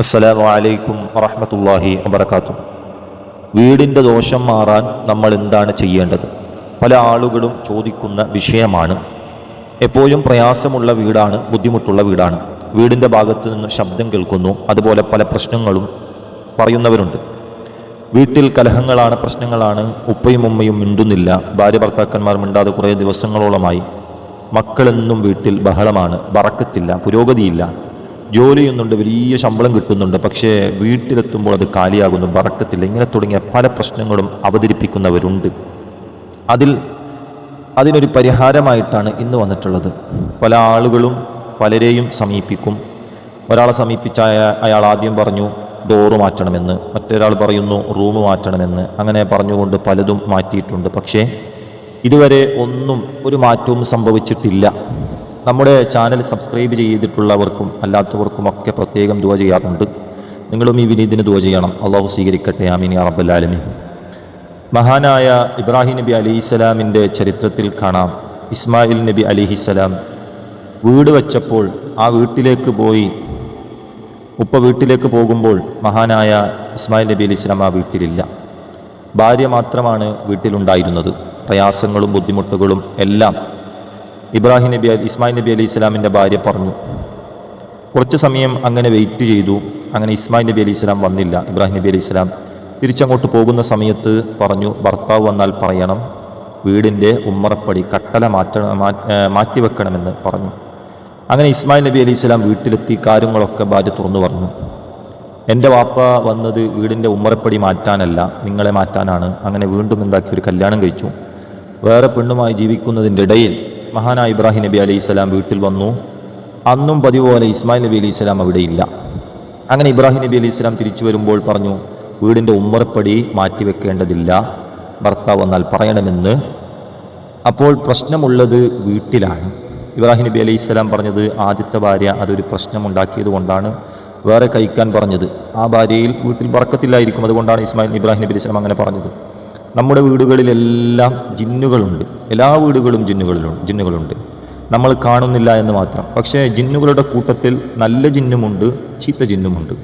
അസ്സലാമു അലൈക്കും വറഹമത്തല്ലാഹി വബർക്കാത്തു വീടിന്റെ ദോഷം മാറാൻ നമ്മൾ എന്താണ് ചെയ്യേണ്ടത്? പല ആളുകളും ചോദിക്കുന്ന വിഷയമാണ്. എപ്പോഴും പ്രയാസമുള്ള വീടാണ് ബുദ്ധിമുട്ടുള്ള വീടാണ്. വീടിന്റെ ഭാഗത്ത് നിന്ന് ശബ്ദം കേൾക്കുന്നു അതുപോലെ പല പ്രശ്നങ്ങളും പറയുന്നവരുണ്ട്. വീട്ടിൽ കലഹങ്ങളാണ് പ്രശ്നങ്ങളാണ്. ഉപ്പയും ഉമ്മയും മിണ്ടുന്നില്ല. ഭാര്യ ഭർത്താക്കന്മാർ മിണ്ടാതെ കുറേ ദിവസങ്ങളോളമായി. മക്കളെന്നും വീട്ടിൽ ബഹളമാണ് ബറക്കത്തില്ല പുരോഗതിയില്ല. ജോലി ചെയ്യുന്നുണ്ട് വലിയ ശമ്പളം കിട്ടുന്നുണ്ട് പക്ഷേ വീട്ടിലെത്തുമ്പോൾ അത് കാലിയാകുന്നു വറക്കത്തില്ല. ഇങ്ങനെ തുടങ്ങിയ പല പ്രശ്നങ്ങളും അവതരിപ്പിക്കുന്നവരുണ്ട്. അതിൽ അതിനൊരു പരിഹാരമായിട്ടാണ് ഇന്ന് വന്നിട്ടുള്ളത്. പല ആളുകളും പലരെയും സമീപിക്കും. ഒരാളെ സമീപിച്ച അയാൾ ആദ്യം പറഞ്ഞു ഡോറ് മാറ്റണമെന്ന്. മറ്റൊരാൾ പറയുന്നു റൂം മാറ്റണമെന്ന്. അങ്ങനെ പറഞ്ഞുകൊണ്ട് പലതും മാറ്റിയിട്ടുണ്ട്. പക്ഷേ ഇതുവരെ ഒന്നും ഒരു മാറ്റവും സംഭവിച്ചിട്ടില്ല. നമ്മുടെ ചാനൽ സബ്സ്ക്രൈബ് ചെയ്തിട്ടുള്ളവർക്കും അല്ലാത്തവർക്കും ഒക്കെ പ്രത്യേകം ദുവ ചെയ്യാറുണ്ട്. നിങ്ങളും ഈ വിനീതിന് ദുവ ചെയ്യണം. അള്ളാഹു സ്വീകരിക്കട്ടെ. ആമീൻ അറബല്ലാലമി മഹാനായ ഇബ്രാഹിം നബി അലിഹിസ്സലാമിന്റെ ചരിത്രത്തിൽ കാണാം. ഇസ്മായിൽ നബി അലിഹിസ്സലാം വീട് വച്ചപ്പോൾ ആ വീട്ടിലേക്ക് പോയി. ഉപ്പ വീട്ടിലേക്ക് പോകുമ്പോൾ മഹാനായ ഇസ്മായിൽ നബി അലി ഇസ്ലാം ആ വീട്ടിലില്ല. ഭാര്യ മാത്രമാണ് വീട്ടിലുണ്ടായിരുന്നത്. പ്രയാസങ്ങളും ബുദ്ധിമുട്ടുകളും എല്ലാം ഇബ്രാഹിം നബി അലി ഇസ്മായിൽ നബി അലി ഇസ്ലാമിന്റെ ഭാര്യ പറഞ്ഞു കുറച്ച് സമയം അങ്ങനെ വെയിറ്റ് ചെയ്തു അങ്ങനെ ഇസ്മായിൽ നബി അലി ഇസ്ലാം വന്നില്ല. ഇബ്രാഹിം നബി അലി ഇസ്ലാം തിരിച്ചങ്ങോട്ട് പോകുന്ന സമയത്ത് പറഞ്ഞു ഭർത്താവ് വന്നാൽ പറയണം വീടിന്റെ ഉമ്മറപ്പടി കട്ടല മാറ്റ മാ- ഏ, മാറ്റിവെക്കണമെന്ന് പറഞ്ഞു. അങ്ങനെ ഇസ്മായിൽ നബി അലി ഇസ്ലാം വീട്ടിലെത്തി കാര്യങ്ങളൊക്കെ ഭാര്യ തുറന്നു പറഞ്ഞു. എന്റെ വാപ്പ വന്നത് വീടിന്റെ ഉമ്മറപ്പടി മാറ്റാനല്ല നിങ്ങളെ മാറ്റാനാണ്. അങ്ങനെ വീണ്ടും എന്താക്കി ഒരു കല്യാണം കഴിച്ചു. വേറെ പെണ്ണുമായി ജീവിക്കുന്നതിന്റെ ഇടയിൽ മഹാനായ ഇബ്രാഹിം നബി അലൈഹി സ്വലാം വീട്ടിൽ വന്നു. അന്നും പതിവ് പോലെ ഇസ്മായിൽ നബി അലൈഹി സ്വലാം അവിടെ ഇല്ല. അങ്ങനെ ഇബ്രാഹിം നബി അലൈഹി സ്വലാം തിരിച്ചു വരുമ്പോൾ പറഞ്ഞു വീടിന്റെ ഉമ്മറപ്പടി മാറ്റിവെക്കേണ്ടതില്ല. ഭർത്താവ് വന്നാൽ പറയണമെന്ന്. അപ്പോൾ പ്രശ്നമുള്ളത് വീട്ടിലാണ്. ഇബ്രാഹിം നബി അലൈഹി സ്വലാം പറഞ്ഞത് ആദ്യത്തെ ഭാര്യ അതൊരു പ്രശ്നമുണ്ടാക്കിയത് കൊണ്ടാണ് വേറെ കഴിക്കാൻ പറഞ്ഞത്. ആ ഭാര്യയിൽ വീട്ടിൽ വറക്കത്തില്ലായിരിക്കും. അതുകൊണ്ടാണ് ഇസ്മായിൽ ഇബ്രാഹിം നബി അലൈഹി സ്വലാം അങ്ങനെ പറഞ്ഞത്. നമ്മുടെ വീടുകളിലെല്ലാം ജിന്നുകളുണ്ട്. എല്ലാ വീടുകളും ജിന്നുകളിലുണ്ട് ജിന്നുകളുണ്ട്. നമ്മൾ കാണുന്നില്ല എന്ന് മാത്രം. പക്ഷേ ജിന്നുകളുടെ കൂട്ടത്തിൽ നല്ല ജിന്നുമുണ്ട് ചീത്ത ജിന്നുമുണ്ട്.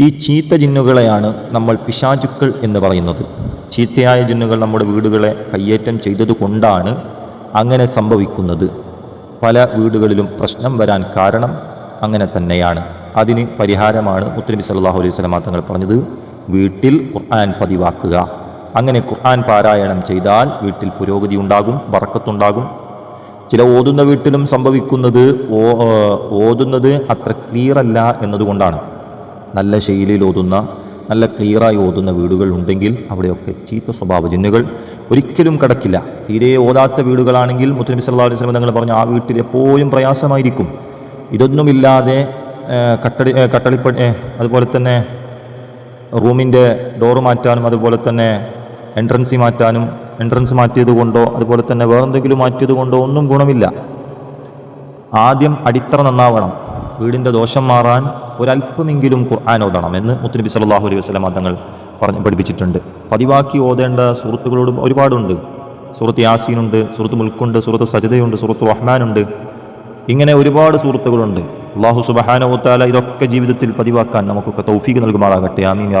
ഈ ചീത്ത ജിന്നുകളെയാണ് നമ്മൾ പിശാചുക്കൾ എന്ന് പറയുന്നത്. ചീത്തയായ ജിന്നുകൾ നമ്മുടെ വീടുകളെ കയ്യേറ്റം ചെയ്തതുകൊണ്ടാണ് അങ്ങനെ സംഭവിക്കുന്നത്. പല വീടുകളിലും പ്രശ്നം വരാൻ കാരണം അങ്ങനെ തന്നെയാണ്. അതിന് പരിഹാരമാണ് മുത്തനബി സല്ലല്ലാഹു അലൈഹി വസല്ലം തങ്ങൾ പറഞ്ഞത് വീട്ടിൽ ഖുർആൻ പതിവാക്കുക. അങ്ങനെ ഖുർആൻ പാരായണം ചെയ്താൽ വീട്ടിൽ പുരോഗതി ഉണ്ടാകും വറക്കത്തുണ്ടാകും ചില ഓതുന്ന വീട്ടിലും സംഭവിക്കുന്നത് ഓതുന്നത് അത്ര ക്ലിയർ അല്ല എന്നതുകൊണ്ടാണ്. നല്ല ശൈലിയിൽ ഓതുന്ന നല്ല ക്ലിയറായി ഓതുന്ന വീടുകൾ ഉണ്ടെങ്കിൽ അവിടെയൊക്കെ ചീത്ത സ്വഭാവ ജിന്നുകൾ ഒരിക്കലും കിടക്കില്ല. തീരെ ഓതാത്ത വീടുകളാണെങ്കിൽ മുത്തനബി സല്ലാ അലൈഹി സ്വലം തങ്ങൾ പറഞ്ഞു ആ വീട്ടിൽ എപ്പോഴും പ്രയാസമായിരിക്കും. ഇതൊന്നുമില്ലാതെ കട്ടടി കട്ടളി കട്ടളിപ്പ അതുപോലെ തന്നെ റൂമിന്റെ ഡോറ് മാറ്റാനും അതുപോലെ തന്നെ എൻട്രൻസി മാറ്റാനും എൻട്രൻസ് മാറ്റിയത് കൊണ്ടോ അതുപോലെ തന്നെ വേറെന്തെങ്കിലും മാറ്റിയത് കൊണ്ടോ ഒന്നും ഗുണമില്ല. ആദ്യം അടിത്തറ നന്നാവണം. വീടിന്റെ ദോഷം മാറാൻ ഒരല്പമെങ്കിലും ഖുർആൻ ഓതണം എന്ന് മുത്തനബി സല്ലല്ലാഹു അലൈഹി വസല്ലം തങ്ങൾ പറഞ്ഞ് പഠിപ്പിച്ചിട്ടുണ്ട്. പതിവാക്കി ഓതേണ്ട സുഹൃത്തുക്കളോടും ഒരുപാടുണ്ട്. സുഹൃത്ത് യാസീനുണ്ട് സുഹൃത്ത് മുൽക്കുണ്ട് സുഹൃത്ത് സജിതയുണ്ട് സുഹൃത്ത് റഹ്മാനുണ്ട്. ഇങ്ങനെ ഒരുപാട് സുഹൃത്തുക്കളുണ്ട്. അള്ളാഹു സുബഹാനവുത്താല ഇതൊക്കെ ജീവിതത്തിൽ പതിവാക്കാൻ നമുക്കൊക്കെ തൗഫീഖ് നൽകുമാറാകട്ടെ. ആമീൻ യാ